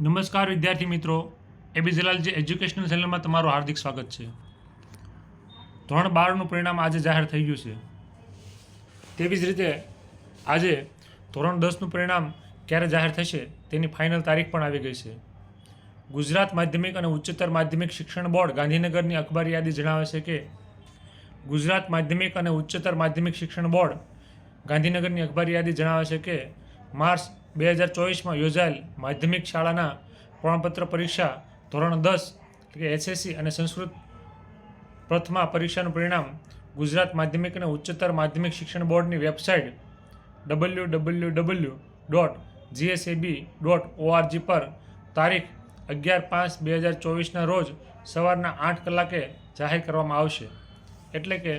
નમસ્કાર વિદ્યાર્થી મિત્રો. એબી જલાલજી એજ્યુકેશનલ ચેનલમાં તમારું હાર્દિક સ્વાગત છે. ધોરણ બારનું પરિણામ આજે જાહેર થઈ ગયું છે. તેવી જ રીતે આજે ધોરણ દસનું પરિણામ ક્યારે જાહેર થશે તેની ફાઇનલ તારીખ પણ આવી ગઈ છે. ગુજરાત માધ્યમિક અને ઉચ્ચતર માધ્યમિક શિક્ષણ બોર્ડ ગાંધીનગરની અખબારી યાદી જણાવે છે કે, ગુજરાત માધ્યમિક અને ઉચ્ચતર માધ્યમિક શિક્ષણ બોર્ડ ગાંધીનગરની અખબારી યાદી જણાવે છે કે, માર્ચ બે હજાર ચોવીસમાં યોજાયેલ માધ્યમિક શાળાના પ્રમાણપત્ર પરીક્ષા ધોરણ દસ, એટલે કે એસએસસી અને સંસ્કૃત પ્રથમા પરીક્ષાનું પરિણામ ગુજરાત માધ્યમિક અને ઉચ્ચતર માધ્યમિક શિક્ષણ બોર્ડની website W W W dot GSEB dot ORG પર તારીખ અગિયાર પાંચ બે હજાર ચોવીસના રોજ સવારના આઠ કલાકે જાહેર કરવામાં આવશે. એટલે કે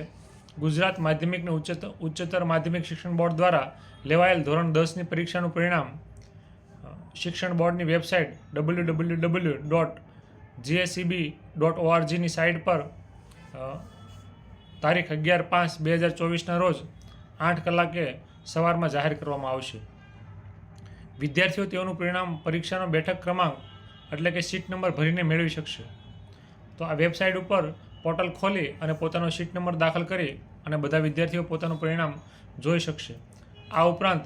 ગુજરાત માધ્યમિક અને ઉચ્ચતર ઉચ્ચતર માધ્યમિક શિક્ષણ બોર્ડ દ્વારા લેવાયેલ ધોરણ દસની પરીક્ષાનું પરિણામ શિક્ષણ બોર્ડની website W W W dot GSCB dot ઓઆરજીની site પર તારીખ અગિયાર પાંચ બે હજાર ચોવીસના રોજ આઠ કલાકે સવારમાં જાહેર કરવામાં આવશે. વિદ્યાર્થીઓ તેઓનું પરિણામ પરીક્ષાનો બેઠક ક્રમાંક એટલે કે સીટ નંબર ભરીને મેળવી શકશે. તો આ વેબસાઇટ ઉપર પોર્ટલ ખોલી અને પોતાનો સીટ નંબર દાખલ કરી અને બધા વિદ્યાર્થીઓ પોતાનું પરિણામ જોઈ શકશે. આ ઉપરાંત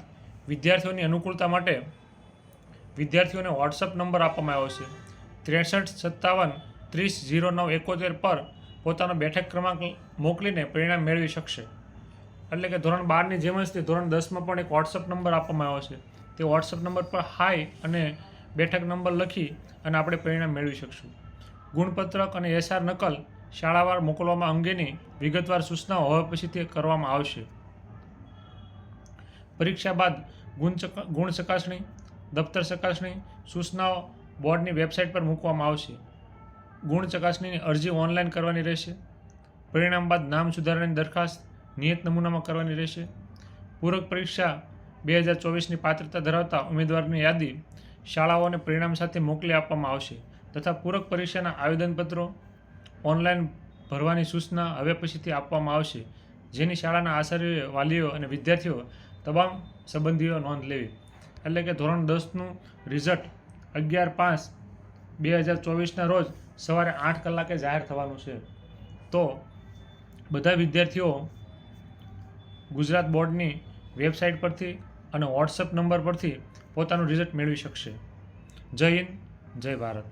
વિદ્યાર્થીઓની અનુકૂળતા માટે વિદ્યાર્થીઓને વોટ્સઅપ નંબર આપવામાં આવ્યો છે. ત્રેસઠ સત્તાવન ત્રીસ જીરો નવ એકોતેર પર પોતાનો બેઠક ક્રમાંક મોકલીને પરિણામ મેળવી શકશે. એટલે કે ધોરણ બારની જેમ જ તે ધોરણ દસમાં પણ એક વોટ્સઅપ નંબર આપવામાં આવ્યો છે. તે વોટ્સઅપ નંબર પર હાય અને બેઠક નંબર લખી અને આપણે પરિણામ મેળવી શકશું. ગુણપત્રક અને એસઆર નકલ શાળાવાર મોકલવામાં અંગેની વિગતવાર સૂચનાઓ હવે પછી તે કરવામાં આવશે. પરીક્ષા બાદ ગુણ ગુણ ચકાસણી, દફતર ચકાસણી, સૂચનાઓ બોર્ડની વેબસાઇટ પર મૂકવામાં આવશે. ગુણ ચકાસણીની અરજી ઓનલાઈન કરવાની રહેશે. પરિણામ બાદ નામ સુધારણાની દરખાસ્ત નિયત નમૂનામાં કરવાની રહેશે. પૂરક પરીક્ષા બે હજાર ચોવીસની પાત્રતા ધરાવતા ઉમેદવારની યાદી શાળાઓને પરિણામ સાથે મોકલી આપવામાં આવશે તથા પૂરક પરીક્ષાના આવેદનપત્રો ઓનલાઈન ભરવાની સૂચના હવે પછીથી આપવામાં આવશે. જેની શાળાના આચાર્યોએ વાલીઓ અને વિદ્યાર્થીઓ તમામ સંબંધીઓ નોંધ લેવી. એટલે કે ધોરણ દસનું રિઝલ્ટ અગિયાર પાંચ બે હજાર ચોવીસના રોજ સવારે આઠ કલાકે જાહેર થવાનું છે. તો બધા વિદ્યાર્થીઓ ગુજરાત બોર્ડની વેબસાઇટ પરથી અને વોટ્સઅપ નંબર પરથી પોતાનું રિઝલ્ટ મેળવી શકશે. જય હિન્દ, જય ભારત.